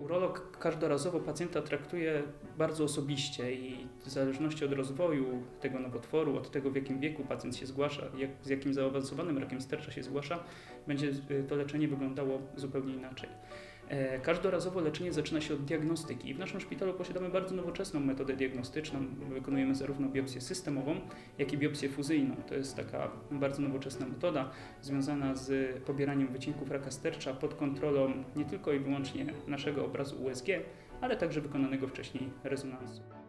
Urolog każdorazowo pacjenta traktuje bardzo osobiście i w zależności od rozwoju tego nowotworu, od tego w jakim wieku pacjent się zgłasza, jak, z jakim zaawansowanym rakiem stercza się zgłasza, będzie y, to leczenie wyglądało zupełnie inaczej. E, Każdorazowo leczenie zaczyna się od diagnostyki i w naszym szpitalu posiadamy bardzo nowoczesną metodę diagnostyczną. Wykonujemy zarówno biopsję systemową, jak i biopsję fuzyjną. To jest taka bardzo nowoczesna metoda związana z pobieraniem wycinków raka stercza pod kontrolą nie tylko i wyłącznie naszego obrazu USG, ale także wykonanego wcześniej rezonansu.